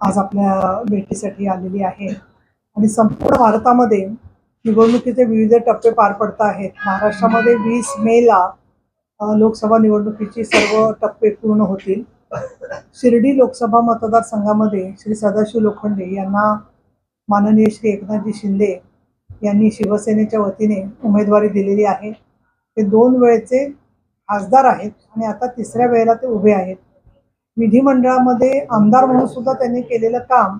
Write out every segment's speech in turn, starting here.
आज आपल्या भेटीसाठी आलेली आहे. आणि संपूर्ण भारतामध्ये निवडणुकीचे विविध टप्पे पार पडत आहेत. महाराष्ट्रामध्ये वीस मेला लोकसभा निवडणुकीची सर्व टप्पे पूर्ण होतील. शिर्डी लोकसभा मतदारसंघामध्ये श्री सदाशिव लोखंडे यांना माननीय श्री एकनाथजी शिंदे यांनी शिवसेनेच्या वतीने उमेदवारी दिलेली आहे. ते दोन वेळेचे खासदार आहेत आणि आता तिसऱ्या वेळेला ते उभे आहेत. विधिमंडळामध्ये आमदार म्हणून सुद्धा त्यांनी केलेलं काम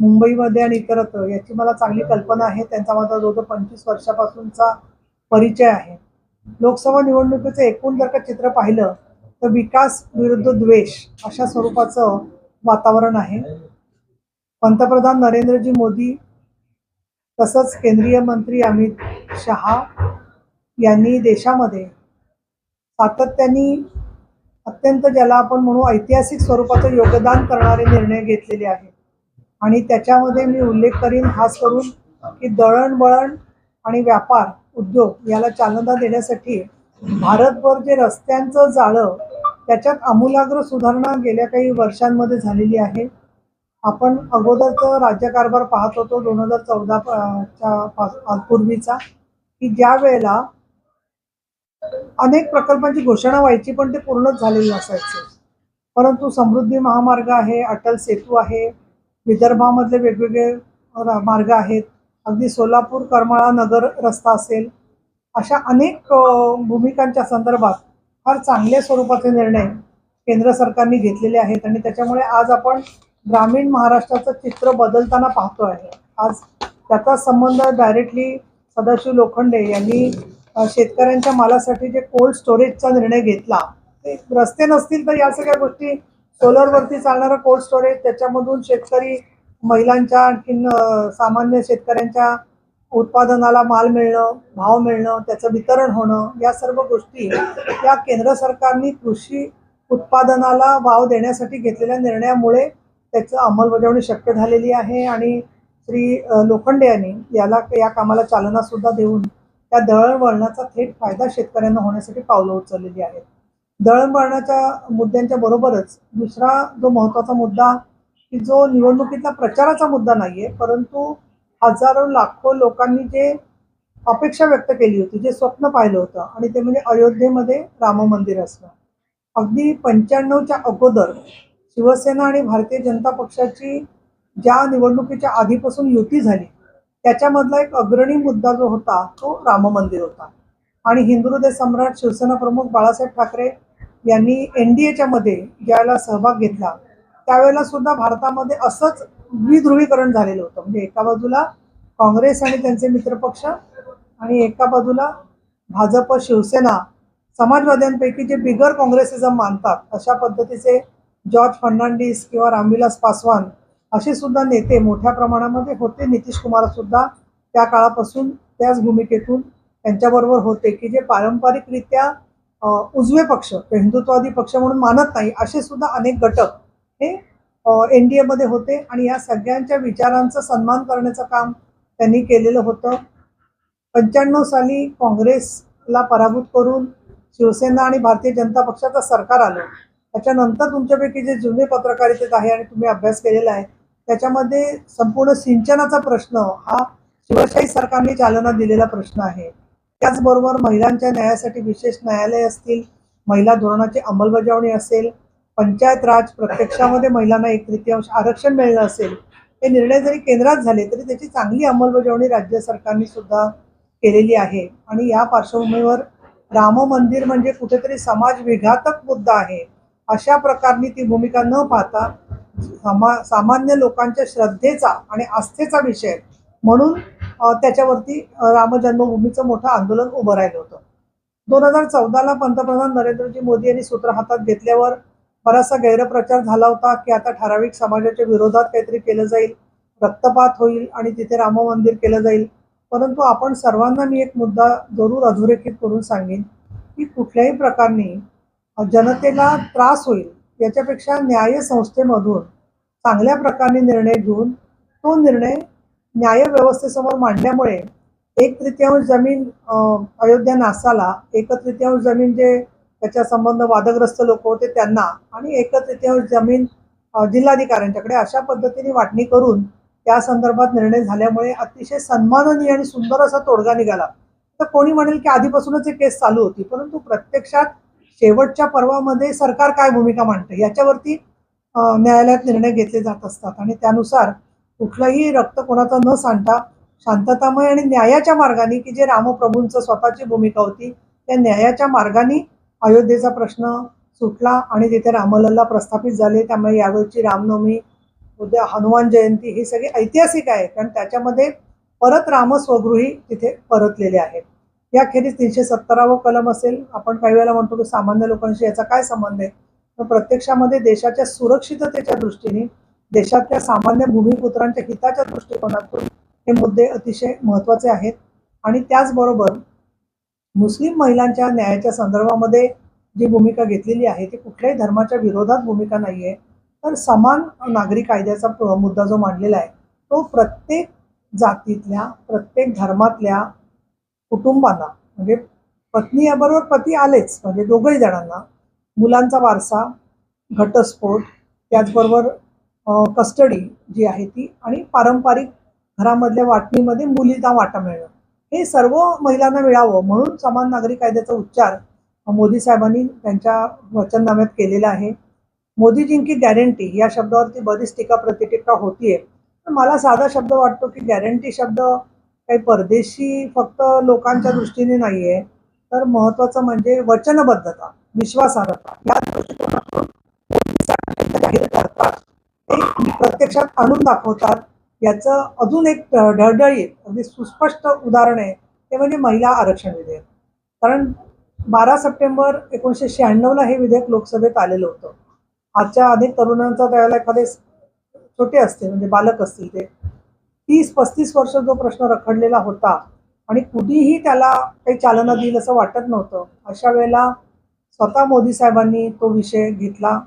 मुंबईमध्ये आणि इतरत्र याची मला चांगली कल्पना आहे. त्यांचा माझा जवळजवळ पंचवीस वर्षापासूनचा परिचय आहे. लोकसभा निवडणुकीचं एकूण जर का चित्र पाहिलं तर विकास विरुद्ध द्वेष अशा स्वरूपाचं वातावरण आहे. पंतप्रधान नरेंद्रजी मोदी तसंच केंद्रीय मंत्री अमित शहा यांनी देशामध्ये सातत्याने अत्यंत ज्याला आपण म्हणू ऐतिहासिक स्वरूपाचं योगदान करणारे निर्णय घेतलेले आहेत. आणि त्याच्यामध्ये मी उल्लेख करीन खास करून की दळणवळण आणि व्यापार उद्योग याला चालना देण्यासाठी भारतभर जे रस्त्यांचं जाळं त्याच्यात आमूलाग्र सुधारणा गेल्या काही वर्षांमध्ये झालेली आहे. आपण अगोदरचं राज्यकारभार पाहत होतो दोन हजार चौदा च्या पूर्वीचा की ज्या वेळेला अनेक प्रकल्पांची घोषणा व्हायची पण ते पूर्णच झालेले नसायचे. परंतु समृद्धी महामार्ग आहे अटल सेतू आहे विदर्भामधले वेगवेगळे मार्ग आहेत अगदी सोलापूर करमाळा नगर रस्ता असेल अशा अनेक भूमिकांच्या संदर्भात फार चांगल्या स्वरूपाचे निर्णय केंद्र सरकारने घेतलेले आहेत आणि त्याच्यामुळे आज आपण ग्रामीण महाराष्ट्राचं चित्र बदलताना पाहतो आहे आज त्याचा संबंध डायरेक्टली सदाशिव लोखंडे यांनी शेतकऱ्यांच्या मालासाठी जे कोल्ड स्टोरेजचा निर्णय घेतला ते रस्ते नसतील तर या सगळ्या गोष्टी सोलरवरती चालणारं कोल्ड स्टोरेज त्याच्यामधून शेतकरी महिलांच्या आणखीन सामान्य शेतकऱ्यांच्या उत्पादनाला माल मिळणं भाव मिळणं त्याचं वितरण होणं या सर्व गोष्टी या केंद्र सरकारने कृषी उत्पादनाला वाव देण्यासाठी घेतलेल्या निर्णयामुळे त्याचं अंमलबजावणी शक्य झालेली आहे. आणि श्री लोखंडे यांनी याला या कामाला चालना सुद्धा देऊन त्या दळणवळणाचा थेट फायदा शेतकऱ्यांना होण्यासाठी पावलं उचललेली आहेत. दळणवळणाच्या मुद्द्यांच्या बरोबरच दुसरा जो महत्त्वाचा मुद्दा की जो निवडणुकीतला प्रचाराचा मुद्दा नाहीये परंतु हजारो लाखो लोकांनी जे अपेक्षा व्यक्त केली होती जे स्वप्न पाहिलं होतं आणि ते म्हणजे अयोध्येमध्ये राम मंदिर असणं. अगदी पंच्याण्णवच्या अगोदर शिवसेना आणि भारतीय जनता पक्षाची ज्या निवडणुकीच्या आधीपासून युती झाली त्याच्यामधला एक अग्रणी मुद्दा जो होता तो राम मंदिर होता. आणि हिंदू हृदय सम्राट शिवसेना प्रमुख बाळासाहेब ठाकरे यांनी एन डी एच्या मध्ये ज्यावेळेला सहभाग घेतला त्यावेळेला सुद्धा भारतामध्ये असंच द्विध्रुवीकरण झालेलं होतं. म्हणजे एका बाजूला काँग्रेस आणि त्यांचे मित्रपक्ष आणि एका बाजूला भाजप शिवसेना समाजवाद्यांपैकी जे बिगर काँग्रेसिझम मानतात अशा पद्धतीचे जॉर्ज फर्नांडिस किंवा रामविलास पासवान असे सुद्धा नेते मोठ्या प्रमाणामध्ये होते. नितीश कुमार सुद्धा त्या काळापासून त्याच भूमिकेतून त्यांच्याबरोबर होते की जे पारंपरिकरित्या उजवे पक्ष हिंदुत्ववादी पक्ष म्हणून मानत नाही असे सुद्धा अनेक घटक हे एन डी एमध्ये होते. आणि या सगळ्यांच्या विचारांचा सन्मान करण्याचं काम त्यांनी केलेलं होतं. पंच्याण्णव साली काँग्रेसला पराभूत करून शिवसेना आणि भारतीय जनता पक्षाचं सरकार आलं. त्याच्यानंतर तुमच्यापैकी जे जुने पत्रकारितेत आहे आणि तुम्ही अभ्यास केलेला आहे त्याच्यामध्ये संपूर्ण सिंचनाचा प्रश्न हा शिवशाही सरकारने चालना दिलेला प्रश्न आहे. त्याचबरोबर महिलांच्या न्यायासाठी विशेष न्यायालय असतील महिला धोरणाची अंमलबजावणी असेल पंचायत राज प्रत्यक्षामध्ये महिलांना एक तृतीयांश आरक्षण मिळणं असेल हे निर्णय जरी केंद्रात झाले तरी त्याची चांगली अंमलबजावणी राज्य सरकारने सुद्धा केलेली आहे. आणि या पार्श्वभूमीवर राम मंदिर म्हणजे कुठेतरी समाज विघातक मुद्दा आहे. अशा प्रकारनी ती भूमिका न पाहता समा सामान्य लोकांच्या श्रद्धेचा आणि आस्थेचा विषय म्हणून त्याच्यावरती रामजन्मभूमीचं राम जन्मभूमीचं मोठं आंदोलन उभं राहिलं होतं. दोन हजार चौदाला पंतप्रधान नरेंद्रजी मोदी यांनी सूत्र हातात घेतल्यावर बराचसा गैरप्रचार झाला होता की आता ठराविक समाजाच्या विरोधात काहीतरी केलं जाईल रक्तपात होईल आणि तिथे राम मंदिर केलं जाईल. परंतु आपण सर्वांना मी एक मुद्दा जरूर अधोरेखित करून सांगेन की कुठल्याही प्रकारने जनतेला त्रास होईल याच्यापेक्षा न्याय संस्थेमधून चांगल्या प्रकारे निर्णय घेऊन तो निर्णय न्याय व्यवस्थेसमोर मांडल्यामुळे एक तृतीयांश जमीन अयोध्या नासाला एक तृतीयांश जमीन जे त्याच्या संबंध वादग्रस्त लोक होते त्यांना आणि एक तृतीयांश जमीन जिल्हाधिकाऱ्यांच्याकडे अशा पद्धतीने वाटणी करून त्या संदर्भात निर्णय झाल्यामुळे अतिशय सन्माननीय आणि सुंदर असा तोडगा निघाला. तर कोणी म्हणेल की आधीपासूनच ही केस चालू होती परंतु प्रत्यक्षात शेवटच्या पर्वामध्ये सरकार काय भूमिका मांडते? याच्यावरती न्यायालयात निर्णय घेतले जात असतात आणि त्यानुसार कुठलंही रक्त कोणाचं न सांडता शांततामय आणि न्यायाच्या मार्गाने की जे रामप्रभूंचं स्वतःची भूमिका होती त्या न्यायाच्या मार्गाने अयोध्येचा प्रश्न सुटला आणि तिथे रामलल्ला प्रस्थापित झाले त्यामुळे यावेळची रामनवमी उद्या हनुमान जयंती ही सगळी ऐतिहासिक आहे कारण त्याच्यामध्ये परत राम स्वगृही तिथे परतलेले आहेत. याखेरीज तीनशे सत्तरावं कलम असेल. आपण काही वेळेला म्हणतो की सामान्य लोकांशी याचा काय संबंध आहे? तर प्रत्यक्षामध्ये देशाच्या सुरक्षिततेच्या दृष्टीने देशातल्या सामान्य भूमिपुत्रांच्या हिताच्या दृष्टिकोनातून हे मुद्दे अतिशय महत्त्वाचे आहेत. आणि त्याचबरोबर मुस्लिम महिलांच्या न्यायाच्या संदर्भामध्ये जी भूमिका घेतलेली आहे ती कुठल्याही धर्माच्या विरोधात भूमिका नाही आहे तर समान नागरी कायद्याचा मुद्दा जो मांडलेला आहे तो प्रत्येक जातीतल्या प्रत्येक धर्मातल्या कुटुंबांना म्हणजे पत्नी बरोबर पती आलेच म्हणजे दोघही जणांना. मुलांचा वारसा घटस्फोट त्याचबरोबर कस्टडी जी आहे ती आणि पारंपरिक घरामधल्या वाटणीमध्ये मुलीचा वाटा मिळणं. हे सर्व महिलांना मिळावं म्हणून समान नागरी कायद्याचा उच्चार मोदी साहेबांनी त्यांच्या वचननाम्यात केलेला आहे. मोदीजींकी गॅरंटी या शब्दावरती बरीच टीका प्रतिटीका होतीये. पण मला साधा शब्द वाटतो की गॅरंटी शब्द काही परदेशी फक्त लोकांच्या दृष्टीने नाही आहे तर महत्वाचं म्हणजे वचनबद्धता विश्वासार्हता. या दृष्टिकोनातून जाहीर करतात ते प्रत्यक्षात आणून दाखवतात. याचं अजून एक ढळढळीत अगदी सुस्पष्ट उदाहरण आहे. ते म्हणजे महिला आरक्षण विधेयक. कारण बारा सप्टेंबर एकोणीसशे शहाण्णवला हे विधेयक लोकसभेत आलेलं होतं. आजच्या अनेक तरुणांचा त्याला एखादे छोटे असते म्हणजे बालक असतील ते तीस पस्तीस वर्ष जो प्रश्न रखडलेला होता आणि कुठेही त्याला काही चालना देईल असं वाटत नव्हतं अशा वेळेला स्वतः मोदी साहेबांनी तो विषय घेतला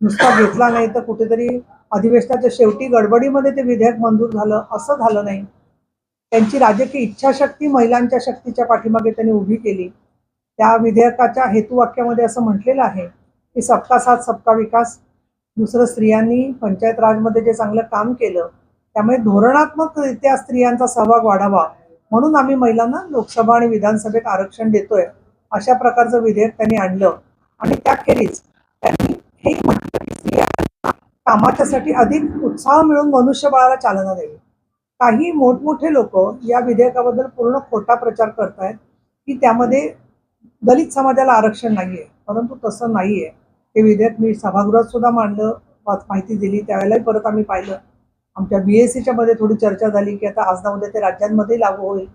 नुसता घेतला नाही तर कुठेतरी अधिवेशनाच्या शेवटी गडबडीमध्ये ते विधेयक मंजूर झालं असं झालं नाही. त्यांची राजकीय इच्छाशक्ती महिलांच्या शक्तीच्या पाठीमागे त्यांनी उभी केली. त्या विधेयकाच्या हेतुवाक्यामध्ये असं म्हटलेलं आहे की सबका साथ सबका विकास. दुसरं स्त्रियांनी पंचायत राजमध्ये जे चांगलं काम केलं त्यामुळे धोरणात्मकरित्या स्त्रियांचा सहभाग वाढावा म्हणून आम्ही महिलांना लोकसभा आणि विधानसभेत आरक्षण देतोय अशा प्रकारचं विधेयक त्यांनी आणलं. आणि त्याखेरीज त्यांनी हे म्हटलं की स्त्रिया कामाच्यासाठी अधिक उत्साह मिळून मनुष्यबळाला चालना द्यावी. काही मोठमोठे लोक या विधेयकाबद्दल पूर्ण खोटा प्रचार करतायत की त्यामध्ये दलित समाजाला आरक्षण नाहीये परंतु तसं नाहीये. हे विधेयक मी सभागृहात सुद्धा मांडलं माहिती दिली त्यावेळेलाही परत आम्ही पाहिलं. आमच्या बी एस सीच्या मध्ये थोडी चर्चा झाली की आता आज ना उद्या ते राज्यांमध्ये लागू होईल.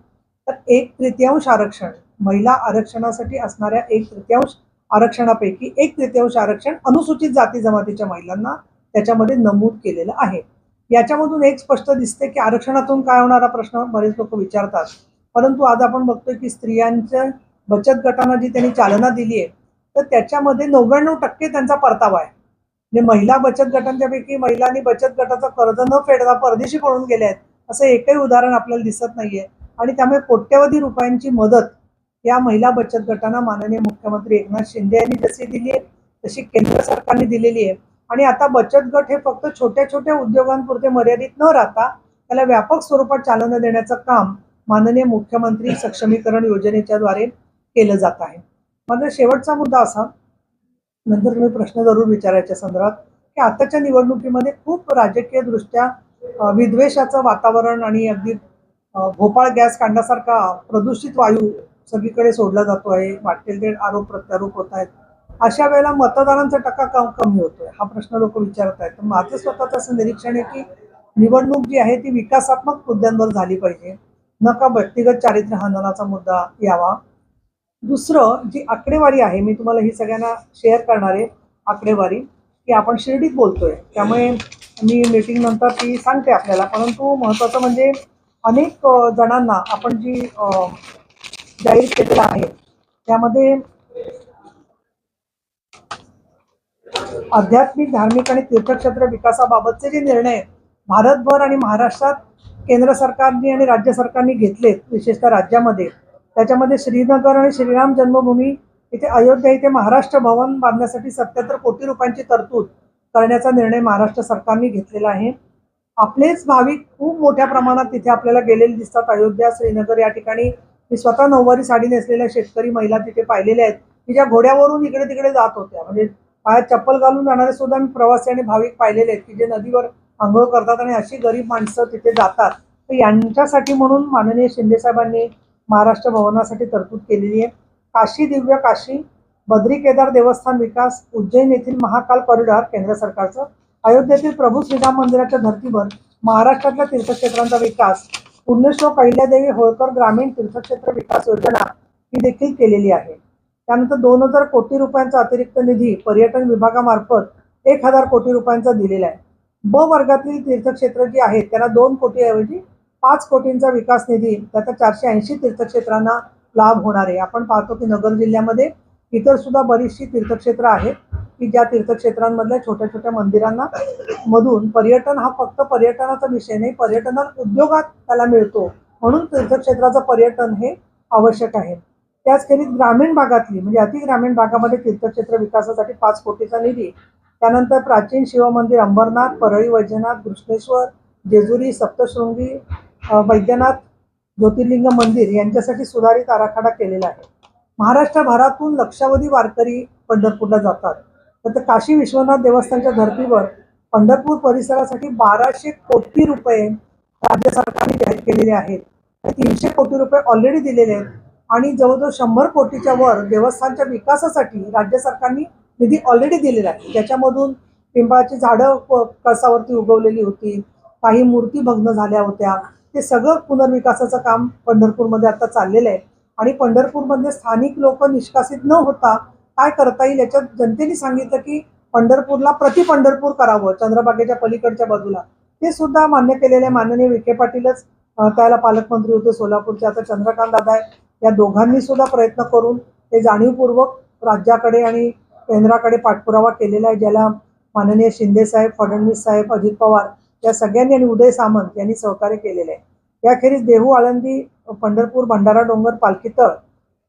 तर एक तृतीयांश आरक्षण महिला आरक्षणासाठी असणाऱ्या एक तृतीयांश आरक्षणापैकी एक तृतीयांश आरक्षण अनुसूचित जाती जमातीच्या महिलांना त्याच्यामध्ये नमूद केलेलं आहे. याच्यामधून एक स्पष्ट दिसते की आरक्षणातून काय होणारा प्रश्न बरेच लोक विचारतात. परंतु आज आपण बघतोय की स्त्रियांच्या बचत गटांना जी त्यांनी चालना दिली आहे तर त्याच्यामध्ये नव्याण्णव टक्के त्यांचा परतावा आहे. म्हणजे महिला बचत गटांच्या पैकी महिलांनी बचत गटाचं कर्ज न फेडता परदेशी पळून गेले आहेत. असं एकही उदाहरण आपल्याला दिसत नाहीये. आणि त्यामुळे कोट्यवधी रुपयांची मदत या महिला बचत गटांना माननीय मुख्यमंत्री एकनाथ शिंदे यांनी जशी दिली आहे तशी केंद्र सरकारने दिलेली आहे. आणि आता बचत गट हे फक्त छोट्या छोट्या उद्योगांपुरते मर्यादित न राहता त्याला व्यापक स्वरूपात चालना देण्याचं काम माननीय मुख्यमंत्री सक्षमीकरण योजनेच्या द्वारे केलं जात आहे. माझा शेवटचा मुद्दा असा नंतर तुम्ही प्रश्न जरूर विचारायच्या संदर्भात की आताच्या निवडणुकीमध्ये खूप राजकीय दृष्ट्या विद्वेषाचं वातावरण आणि अगदी भोपाळ गॅस कांडासारखा प्रदूषित वायू सगळीकडे सोडला जातो आहे वाटेल ते आरोप प्रत्यारोप होत आहेत. अशा वेळेला मतदारांचा टक्का कम कमी होतोय हा प्रश्न लोक विचारत आहेत. तर माझं स्वतःचं असं निरीक्षण आहे की निवडणूक जी आहे ती विकासात्मक मुद्द्यांवर झाली पाहिजे. नका व्यक्तिगत चारित्र्य हननाचा मुद्दा यावा. दुसरं जी आकडेवारी आहे मी तुम्हाला ही सगळ्यांना शेअर करणार आहे आकडेवारी की आपण शिर्डीत बोलतोय. त्यामुळे मी मीटिंग नंतर ती सांगते आपल्याला. परंतु महत्त्वाचं म्हणजे अनेक जणांना आपण जी जाहीर केलेलं आहे त्यामध्ये आध्यात्मिक धार्मिक आणि तीर्थक्षेत्र विकासाबाबतचे जे निर्णय आहेत, भारतभर आणि महाराष्ट्रात केंद्र सरकारने आणि राज्य सरकारने घेतलेत विशेषतः राज्यामध्ये त्याच्यामध्ये श्रीनगर आणि श्रीराम जन्मभूमी इथे अयोध्या इथे महाराष्ट्र भवन बांधण्यासाठी सत्याहत्तर कोटी रुपयांची तरतूद करण्याचा निर्णय महाराष्ट्र सरकारने घेतलेला आहे. आपलेच भाविक खूप मोठ्या प्रमाणात तिथे आपल्याला गेलेले दिसतात. अयोध्या श्रीनगर या ठिकाणी मी स्वतः नऊवारी साडी नेसलेल्या शेतकरी महिला तिथे पाहिलेल्या आहेत. की ज्या घोड्यावरून इकडे तिकडे जात होत्या. म्हणजे पायात चप्पल घालून जाणारे सुद्धा मी प्रवासी आणि भाविक पाहिलेले आहेत की जे नदीवर आंघोळ करतात आणि अशी गरीब माणसं तिथे जातात. तर यांच्यासाठी म्हणून माननीय शिंदेसाहेबांनी महाराष्ट्र भवनासाठी तरतूद केलेली आहे. काशी दिव्य काशी बद्री केदार देवस्थान विकास उज्जैन येथील महाकाल कॉरिडॉर केंद्र सरकारचं अयोध्येतील प्रभू श्रीराम मंदिराच्या धर्तीवर महाराष्ट्रातल्या तीर्थक्षेत्रांचा विकास पुण्यश्लोक अहिल्यादेवी होळकर ग्रामीण तीर्थक्षेत्र विकास योजना ही देखील केलेली आहे. त्यानंतर दोन हजार कोटी रुपयांचा अतिरिक्त निधी पर्यटन विभागामार्फत एक हजार कोटी रुपयांचा दिलेला आहे. ब वर्गातील तीर्थक्षेत्र जी आहेत त्यांना दोन कोटीऐवजी पाच कोटींचा विकास निधी त्याचा चारशे ऐंशी तीर्थक्षेत्रांना लाभ होणार आहे. आपण पाहतो की नगर जिल्ह्यामध्ये इतर सुद्धा बरीचशी तीर्थक्षेत्र आहेत की ज्या तीर्थक्षेत्रांमधल्या छोट्या छोट्या मंदिरांना मधून पर्यटन हा फक्त पर्यटनाचा विषय नाही पर्यटन उद्योगात त्याला मिळतो. म्हणून तीर्थक्षेत्राचं पर्यटन हे आवश्यक आहे. त्याचखेरीज ग्रामीण भागातली म्हणजे अति ग्रामीण भागामध्ये तीर्थक्षेत्र विकासासाठी पाच कोटीचा निधी त्यानंतर प्राचीन शिवमंदिर अंबरनाथ परळी वैजनाथ कृष्णेश्वर जेजुरी सप्तशृंगी वैद्यनाथ ज्योतिर्लिंग मंदिर यांच्यासाठी सुधारित आराखडा केलेला आहे. महाराष्ट्रभरातून लक्षावधी वारकरी पंढरपूरला जातात. तर काशी विश्वनाथ देवस्थानच्या धर्तीवर पंढरपूर परिसरासाठी बाराशे कोटी रुपये राज्य सरकारने जाहीर केलेले आहेत. तीनशे कोटी रुपये ऑलरेडी दिलेले आहेत आणि जवळजवळ शंभर कोटीच्या वर देवस्थानच्या विकासासाठी राज्य सरकारने निधी ऑलरेडी दिलेला आहे. ज्याच्यामधून पिंपळाची झाडं कळसावरती उगवलेली होती. काही मूर्ती भग्न झाल्या होत्या. ते सगळं पुनर्विकासाचं काम पंढरपूरमध्ये आता चाललेलं आहे. आणि पंढरपूरमधले स्थानिक लोक निष्कासित न होता काय करता येईल याच्यात जनतेने सांगितलं की पंढरपूरला प्रति पंढरपूर करावं चंद्रबागेच्या पलीकडच्या बाजूला. ते सुद्धा मान्य केलेले माननीय विखे पाटीलच त्याला पालकमंत्री होते सोलापूरचे. आता चंद्रकांत दादा आहे. या दोघांनी सुद्धा प्रयत्न करून ते जाणीवपूर्वक राज्याकडे आणि केंद्राकडे पाठपुरावा केलेला आहे ज्याला माननीय शिंदे साहेब फडणवीस साहेब अजित पवार या सगळ्यांनी आणि उदय सामंत यांनी सहकार्य केलेले आहे. याखेरीज देहू आळंदी पंढरपूर भंडारा डोंगर पालखी तळ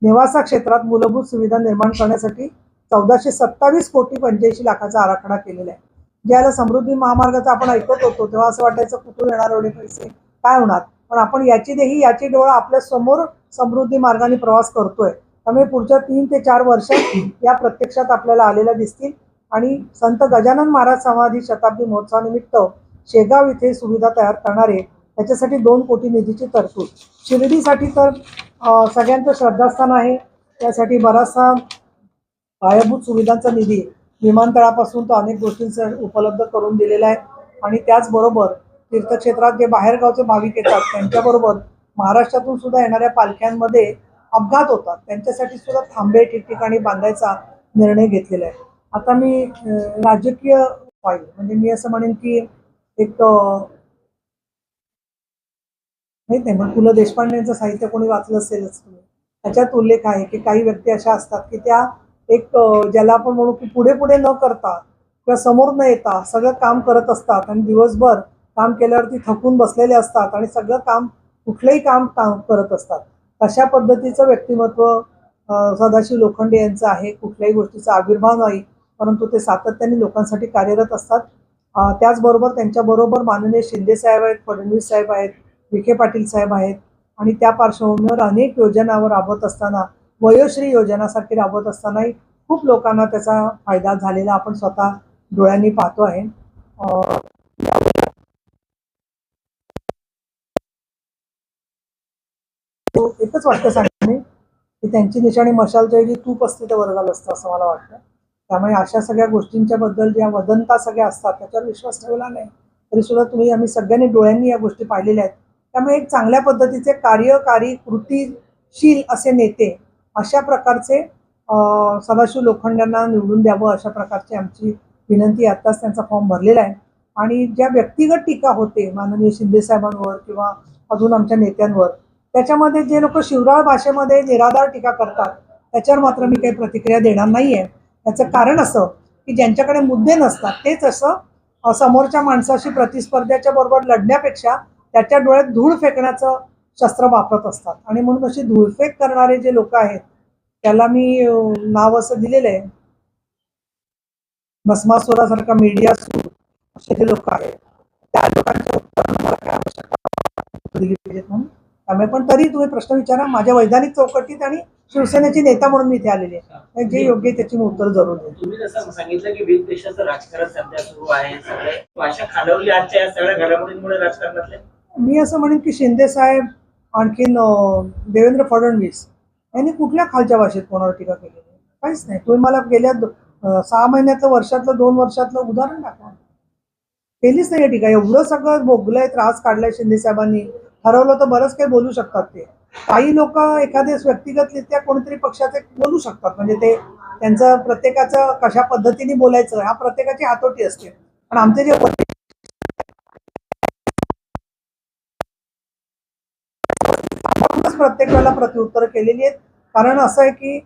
नेवासा क्षेत्रात मूलभूत सुविधा निर्माण करण्यासाठी चौदाशे सत्तावीस कोटी पंच्याऐंशी लाखाचा आराखडा केलेला आहे. ज्याला समृद्धी महामार्गाचा आपण ऐकत होतो तेव्हा असं वाटायचं कुठून येणार एवढे पैसे? काय होणार? पण आपण याची देही याची डोळा आपल्यासमोर समृद्धी मार्गाने प्रवास करतोय. त्यामुळे पुढच्या तीन ते चार वर्षात या प्रत्यक्षात आपल्याला आलेल्या दिसतील. आणि संत गजानन महाराज समाधी शताब्दी महोत्सवानिमित्त शेगाव इथे सुविधा तयार करणारे त्याच्यासाठी दोन कोटी निधीची तरतूद. शिर्डीसाठी तर सगळ्यांचं श्रद्धास्थान आहे. त्यासाठी बराचसा पायाभूत सुविधांचा निधी विमानतळापासून तो अनेक गोष्टींसाठी उपलब्ध करून दिलेला आहे. आणि त्याचबरोबर तीर्थक्षेत्रात जे बाहेरगावचे भाविक येतात त्यांच्याबरोबर महाराष्ट्रातून सुद्धा येणाऱ्या पालख्यांमध्ये अपघात होतात. त्यांच्यासाठी सुद्धा थांबे ठिकठिकाणी बांधायचा निर्णय घेतलेला आहे. आता मी राजकीय पाहिजे म्हणजे मी असं म्हणेन की एक अं, माहीत नाही मग पु ल देशपांडेंचं साहित्य कोणी वाचलं असेलच तुम्ही त्याच्यात उल्लेख आहे की काही व्यक्ती अशा असतात की त्या एक ज्याला आपण म्हणू की पुढे पुढे न करता किंवा समोर न येता सगळं काम करत असतात आणि दिवसभर काम केल्यावरती थकून बसलेले असतात आणि सगळं काम कुठलंही काम काम करत असतात. तशा पद्धतीचं व्यक्तिमत्व सदाशिव लोखंडे यांचं आहे. कुठल्याही गोष्टीचा आविर्भाव नाही परंतु ते सातत्याने लोकांसाठी कार्यरत असतात. त्याचबरोबर त्यांच्याबरोबर माननीय शिंदे साहेब आहेत फडणवीस साहेब आहेत विखे पाटील साहेब आहेत आणि त्या पार्श्वभूमीवर अनेक योजनावर राबवत असताना वयोश्री योजनासारखी राबवत असतानाही खूप लोकांना त्याचा फायदा झालेला आपण स्वतः डोळ्यांनी पाहतो आहे. एकच वाटतं सांगते की त्यांची निशाणी मशालच्या ऐवजी तूप असते तर वर्गाला झालं असतं असं मला वाटतं. त्यामुळे अशा सगळ्या गोष्टींच्या बद्दल ज्या वदंता सगळ्या असतात त्याच्यावर विश्वास ठेवला नाही. तरी सुद्धा तुम्ही आम्ही सगळ्यांनी डोळ्यांनी या गोष्टी पाहिलेल्या आहेत. त्यामुळे एक चांगल्या पद्धतीचे कार्यकारी कृतीशील असे नेते अशा प्रकारचे सदाशिव लोखंडांना निवडून द्यावं अशा प्रकारची आमची विनंती आत्ताच त्यांचा फॉर्म भरलेला आहे. आणि ज्या व्यक्तिगत टीका होते माननीय शिंदेसाहेबांवर किंवा अजून आमच्या नेत्यांवर त्याच्यामध्ये जे लोक शिवराळ भाषेमध्ये निराधार टीका करतात त्याच्यावर मात्र मी काही प्रतिक्रिया देणार नाही आहे याचं कारण असं की ज्यांच्याकडे मुद्दे नसतात तेच असं समोरच्या माणसाशी प्रतिस्पर्ध्याच्या बरोबर लढण्यापेक्षा त्याच्या डोळ्यात धूळ फेकण्याचं शस्त्र वापरत असतात. आणि म्हणून अशी धूळफेक करणारे जे लोक आहेत त्याला मी नाव असं दिलेलं आहे भस्मासुरासारखा मीडिया सूर असे जे लोक आहेत त्या लोकांच्या उत्तर मला काय आवश्यकता दिली पाहिजेत म्हणून त्यामुळे पण तरी तुम्ही प्रश्न विचारा. माझ्या वैधानिक चौकटीत आणि शिवसेनेची नेता म्हणून मी इथे आलेले आहे. जे योग्य आहे त्याची मी उत्तर जरूर देईन. तुम्ही जसं सांगितलं की वीज देशाचं राजकारण सध्या सुरू आहे सगळे. भाषा खालवली आजच्या या सगळ्या घडामोडींमुळे राजकारणातले? मी असं म्हणेन की शिंदे साहेब आणखीन देवेंद्र फडणवीस यांनी कुठल्या खालच्या भाषेत कोणावर टीका आहे? काहीच नाही. तुम्ही मला गेल्या सहा महिन्यातलं वर्षातलं दोन वर्षातलं उदाहरण दाखवा. केलीच नाही टीका. एवढं सगळं भोगलंय त्रास काढलाय शिंदे साहेबांनी. ठरवलं तर बरंच काही बोलू शकतात ते. काही लोक एखाद्या व्यक्तिगतरित्या कोणतरी पक्षाचे बोलू शकतात. म्हणजे ते त्यांचं प्रत्येकाचं कशा पद्धतीने बोलायचं हा प्रत्येकाची हातोटी असते. पण आमचे जे प्रत्येक वेळेला प्रत्युत्तर केलेली आहेत. कारण असं आहे की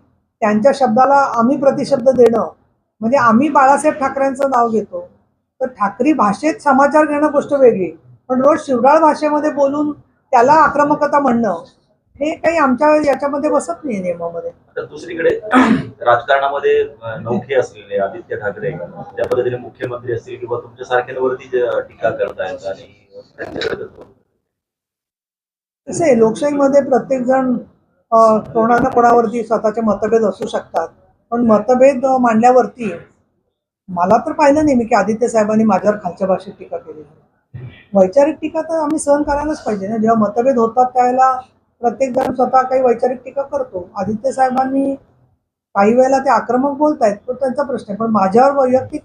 त्यांच्या शब्दाला आम्ही प्रतिशब्द देणं म्हणजे आम्ही बाळासाहेब ठाकरेंचं नाव घेतो. तर ठाकरी भाषेत समाचार घेणं गोष्ट वेगळी. पण रोज शिवराळ भाषेमध्ये बोलून त्याला आक्रमकता म्हणणं हे काही आमच्या याच्यामध्ये बसत नाही नियमामध्ये. तर दुसरीकडे राजकारणामध्ये नौखे असलेले आदित्य ठाकरे त्या पद्धतीने मुख्यमंत्री असतील किंवा तुमच्यासारख्यांवरती जे टीका करतायत आणि आहे लोकशाहीमध्ये प्रत्येक जण कोणा ना कोणावरती स्वतःचे मतभेद असू शकतात. पण मतभेद मांडल्यावरती मला तर पाहिलं नाही मी की आदित्य साहेबांनी माझ्यावर खालच्या भाषेत टीका केली. वैचारिक टीका तर आम्ही सहन करायलाच पाहिजे ना. जेव्हा मतभेद होतात त्यावेळेला प्रत्येक जण स्वतः काही वैचारिक टीका करतो. आदित्य साहेबांनी काही वेळेला ते आक्रमक बोलतायत तो त्यांचा प्रश्न आहे. पण माझ्यावर वैयक्तिक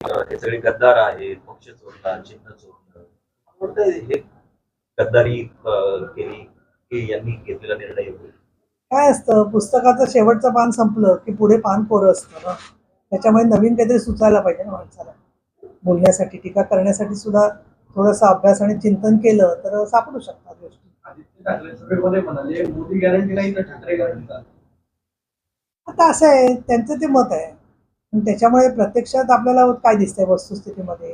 तर हे सगळे गद्दार आहेत पक्ष चोरतात चिन्ह चोरतात. हे गद्दारी केली की यांनी घेतलेला निर्णय काय असतं? पुस्तकाचं शेवटचं पान संपलं की पुढे पान कोरं असतं ना? त्याच्यामुळे नवीन काहीतरी सुचायला पाहिजे ना माणसाला. बोलण्यासाठी टीका करण्यासाठी सुद्धा थोडासा अभ्यास आणि चिंतन केलं तर सापडू शकतात गोष्टी. आता असं आहे त्यांचं ते मत आहे. पण त्याच्यामुळे प्रत्यक्षात आपल्याला काय दिसतंय वस्तुस्थितीमध्ये?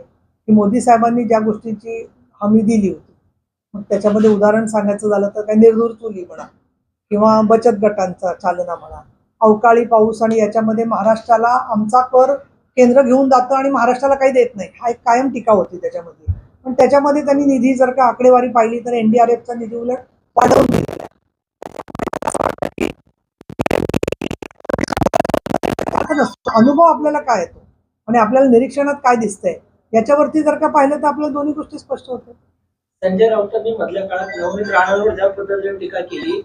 की मोदी साहेबांनी ज्या गोष्टीची हमी दिली होती मग त्याच्यामध्ये उदाहरण सांगायचं झालं तर काय निर्दूर चुली म्हणा. किंवा बचत गटांचा चालना म्हणा. अवकाळी पाऊस आणि याच्यामध्ये महाराष्ट्राला आमचा कर केंद्र घेऊन जातं आणि महाराष्ट्राला काही देत नाही. हा एक कायम टीका होती त्याच्यामध्ये. पण त्याच्यामध्ये त्यांनी निधी जर का आकडेवारी पाहिली तर एनडीआरएफचा निधी उलट वाढवून दिलेला अनुभव आपल्याला काय येतो? आणि आपल्याला निरीक्षणात काय दिसतंय? याच्यावरती जर का पाहिलं तर आपल्याला दोन्ही गोष्टी स्पष्ट होतात. संजय राऊतांनी मधल्या काळात नवनीत राणावर ज्या पद्धतीने टीका केली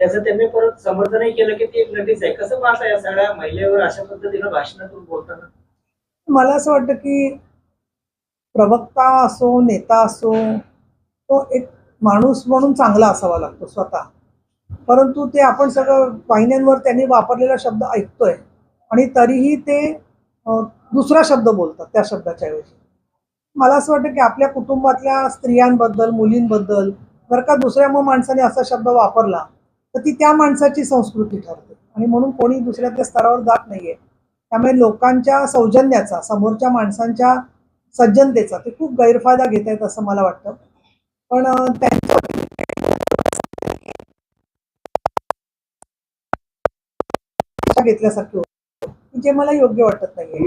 त्याचं त्यांनी परत समर्थनही केलं की ती एक नटीच आहे. कसं पाहता या सगळ्या महिलेवर अशा पद्धतीनं भाषणातून बोलताना? मला असं वाटतं की प्रवक्ता असो नेता असो तो एक माणूस म्हणून चांगला असावा लागतो स्वतः. परंतु ते आपण सगळं वाहिन्यांवर त्यांनी वापरलेला शब्द ऐकतोय आणि तरीही ते दुसरा शब्द बोलतात त्या शब्दाच्या ऐवजी. मला असं वाटतं की आपल्या कुटुंबातल्या स्त्रियांबद्दल मुलींबद्दल जर का दुसऱ्या मग माणसाने असा शब्द वापरला तर ती त्या माणसाची संस्कृती ठरते. आणि म्हणून कोणी दुसऱ्या त्या स्तरावर जात नाहीये. त्यामुळे लोकांच्या सौजन्याचा समोरच्या माणसांच्या सज्जनतेचा ते खूप गैरफायदा घेत आहेत असं मला वाटतं. पण त्यांच्या घेतल्यासारखी होत. जे मला योग्य वाटत नाहीये.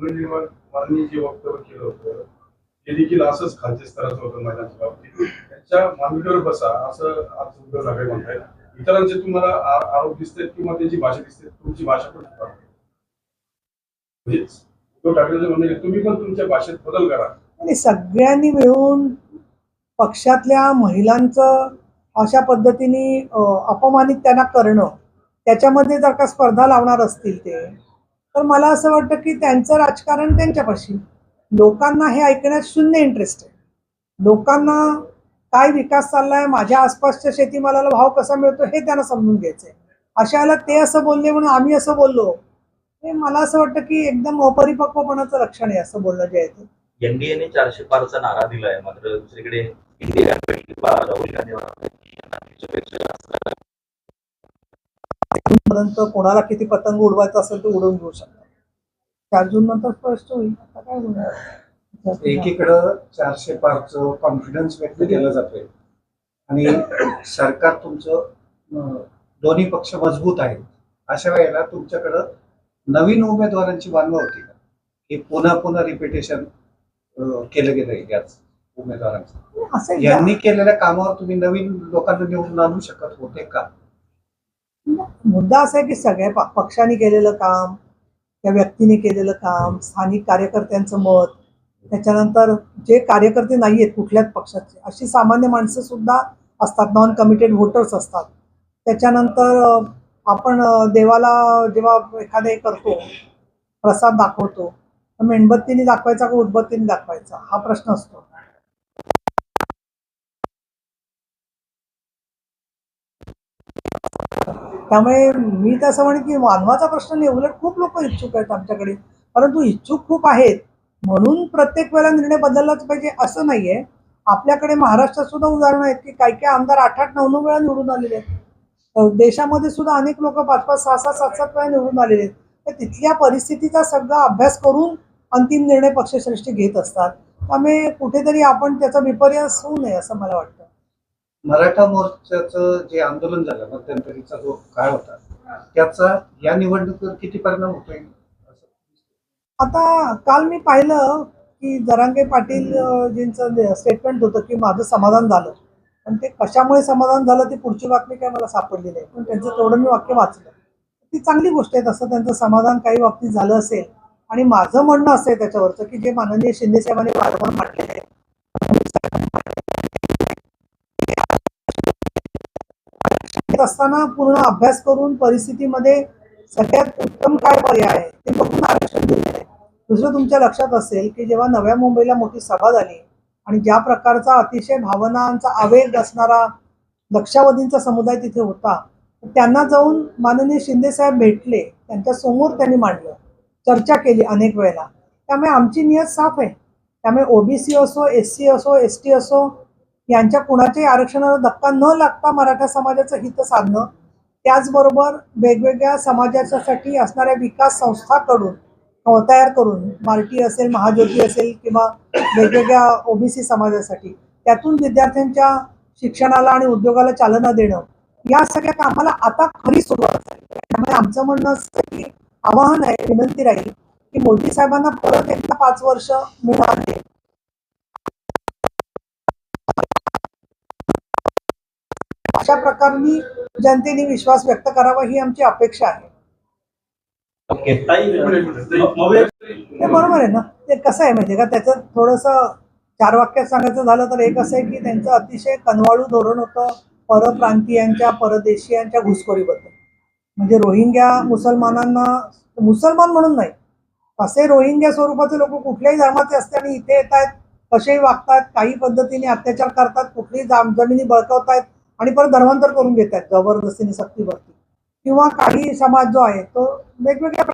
मंगळवारनी देखील असंच खालच्या स्तराचं होतं महिलांच्या बाबतीत त्याच्या मांडीवर बसा असं आज उद्धव ठाकरे म्हणतायत. इतरांचे तुम्हाला आरोप दिसतात किंवा त्याची भाषा दिसते तुमची भाषा पण म्हणजेच उद्धव ठाकरेंचं म्हणणं तुम्ही पण तुमच्या भाषेत बदल करा. आणि सगळ्यांनी मिळून पक्षातल्या महिलांचं अशा पद्धतीने अपमानित त्यांना करणं त्याच्यामध्ये जर का स्पर्धा लावणार असतील ते तर मला असं वाटतं की त्यांचं राजकारण त्यांच्यापाशी. लोकांना हे ऐकण्यात शून्य इंटरेस्ट आहे. लोकांना काय विकास चाललाय माझ्या आसपासच्या शेतीमालाला भाव कसा मिळतो हे त्यांना समजून घ्यायचंय. अशा वेळेला ते असं बोलले म्हणून आम्ही असं बोललो. हे मला असं वाटतं की एकदम अपरिपक्वपणाचं लक्षण आहे असं बोलणं जे आहे ते एनडीएने चारशे पारचा नारा दिलाय मात्र दुसरीकडे इंडिया राहुल गांधी पर्यंत कोणाला किती पतंग उडवायचं असेल ते उडवून घेऊ शकतात. चार जून नंतर स्पष्ट होईल. आता काय बोलणार एकीकडं चारशे पारचं कॉन्फिडन्स व्यक्त केलं जातोय. आणि सरकार तुमचं दोन्ही पक्ष मजबूत आहेत. अशा वेळेला तुमच्याकडं नवीन उमेदवारांची वानवा होती का? हे पुन्हा पुन्हा रिपिटेशन केलं गेलंय याच उमेदवारांचं. असं यांनी केलेल्या कामावर तुम्ही नवीन लोकांना निवडून आणू शकत होते का? मुद्दा असा आहे की सगळ्या पक्षाने केलेलं काम त्या व्यक्तीने केलेलं काम स्थानिक कार्यकर्त्यांचं मत त्याच्यानंतर जे कार्यकर्ते नाही आहेत कुठल्याच पक्षाचे अशी सामान्य माणसं सुद्धा असतात नॉन कमिटेड व्होटर्स असतात. त्याच्यानंतर आपण देवाला जेव्हा एखादे करतो प्रसाद दाखवतो मेणबत्तीने दाखवायचा का उदबत्तीने दाखवायचा? हा प्रश्न असतो. त्यामुळे मी तर असं म्हणेन की मानवाचा प्रश्न नाही उलट खूप लोक इच्छुक आहेत आमच्याकडे. परंतु इच्छुक खूप आहेत. म्हणून प्रत्येक वेळेला निर्णय बदललाच पाहिजे असं नाहीये. आपल्याकडे महाराष्ट्रात सुद्धा उदाहरणं आहेत की काही काही आमदार आठ आठ नऊ नऊ वेळा निवडून आलेले आहेत. देशामध्ये सुद्धा अनेक लोक पाच पाच सहा सहा सात सात वेळा निवडून आलेले आहेत. तर तिथल्या परिस्थितीचा सगळा अभ्यास करून अंतिम निर्णय पक्षश्रेष्ठी घेत असतात. त्यामुळे कुठेतरी आपण त्याचा विपर्यास होऊ नये असं मला वाटतं. मराठा मोर्चाचं जे आंदोलन झालं मध्यंतरीचा जो काळ होता त्याचा या निवडणुकीवर किती परिणाम होतोय? आता काल मी पाहिलं की जरांगे पाटील जींचं स्टेटमेंट होतं की माझं समाधान झालं. पण ते कशामुळे समाधान झालं ती पुढची बातमी काय मला सापडली नाही. पण त्यांचं तेवढं मी वाक्य वाचलं. ती चांगली गोष्ट आहे तसं त्यांचं समाधान काही बाबतीत झालं असेल आणि माझं म्हणणं असं आहे त्याच्यावरचं की जे माननीय शिंदे साहेबांनी वारंवार म्हटलेलं आहे. असताना पूर्ण अभ्यास करून परिस्थितीमध्ये सगळ्यात उत्तम काय पर्याय आहे ते बघून आरक्षण देऊ. दुसरं तुमच्या लक्षात असेल की जेव्हा नव्या मुंबईला मोठी सभा झाली आणि ज्या प्रकारचा अतिशय भावनांचा आवेग असणारा लक्षावधींचा समुदाय तिथे होता त्यांना जाऊन माननीय शिंदे साहेब भेटले त्यांच्यासमोर त्यांनी मांडलं चर्चा केली अनेक वेळेला. त्यामुळे आमची नियत साफ आहे. त्यामुळे ओबीसी असो एस सी असो एस टी असो यांच्या कुणाच्याही आरक्षणाला धक्का न लागता मराठा समाजाचं हित साधणं त्याचबरोबर वेगवेगळ्या समाजाच्यासाठी असणाऱ्या विकास संस्थाकडून तयार करून मार्टी असेल महाज्योती असेल किंवा वेगवेगळ्या ओबीसी समाजासाठी त्यातून विद्यार्थ्यांच्या शिक्षणाला आणि उद्योगाला चालना देणं या सगळ्या कामाला आता खरी सुरुवात झाली. त्यामुळे आमचं म्हणणं असं की आवाहन आहे विनंती राहील की मोदी साहेबांना परत एकदा पाच वर्ष मिळाले अशा प्रकारनी जनतेने विश्वास व्यक्त करावा ही आमची अपेक्षा आहे. बरोबर आहे ना. ते कसं आहे माहिती का? त्याचं थोडंसं चार वाक्यात सांगायचं झालं तर एक असं आहे की त्यांचं अतिशय कनवाळू धोरण होतं परप्रांतीयांच्या परदेशीयांच्या घुसखोरीबद्दल. म्हणजे रोहिंग्या मुसलमानांना मुसलमान म्हणून नाही असे रोहिंग्या स्वरूपाचे लोक कुठल्याही धर्माचे असते आणि इथे येत आहेत कसेही वागतात काही पद्धतीने अत्याचार करतात कुठलीही जाम जमिनी बळकावतायत आणि परत धर्मांतर करून घेत आहेत जबरदस्तीने सक्तीवरती. किंवा काही समाज जो आहे तो वेगवेगळ्या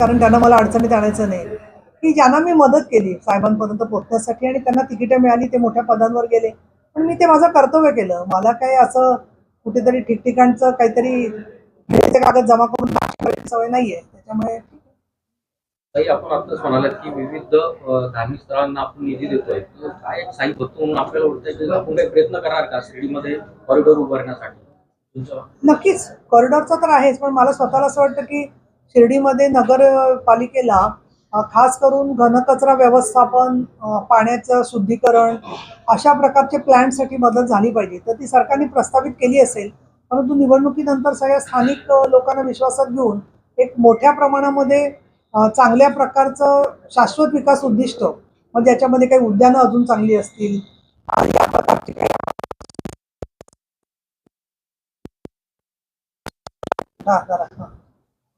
कारण त्यांना मला अडचणीत आणायचं नाही. की ज्यांना मी मदत केली साहेबांपर्यंत पोहोचण्यासाठी आणि त्यांना तिकीटं मिळाली ते मोठ्या पदांवर गेले. पण मी ते माझं कर्तव्य केलं. मला काही असं कुठेतरी ठिकठिकाणचं काहीतरी कागद जमा करून सवय नाहीये. त्याच्यामुळे आपण आताच म्हणालात की विविध धार्मिक स्थळांना आपण निधी देतोय. काय साई होतो म्हणून आपल्याला वाटतंय आपण काही प्रयत्न करणार का शिर्डीमध्ये कॉरिडॉर उभारण्यासाठी? नक्कीच. कॉरिडॉरचा तर आहेच पण मला स्वतःला असं वाटतं की शिर्डीमध्ये नगरपालिकेला खास करून घनकचरा व्यवस्थापन पाण्याचं शुद्धीकरण अशा प्रकारचे प्लॅनसाठी मदत झाली पाहिजे. तर ती सरकारने प्रस्तावित केली असेल परंतु निवडणुकीनंतर सगळ्या स्थानिक लोकांना विश्वासात घेऊन एक मोठ्या प्रमाणामध्ये चांगल्या प्रकारचं शाश्वत विकास उद्दिष्ट मग याच्यामध्ये काही उद्यानं अजून चांगली असतील. या प्रकारची काही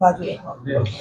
हा, करा. हा. बाजूला हा.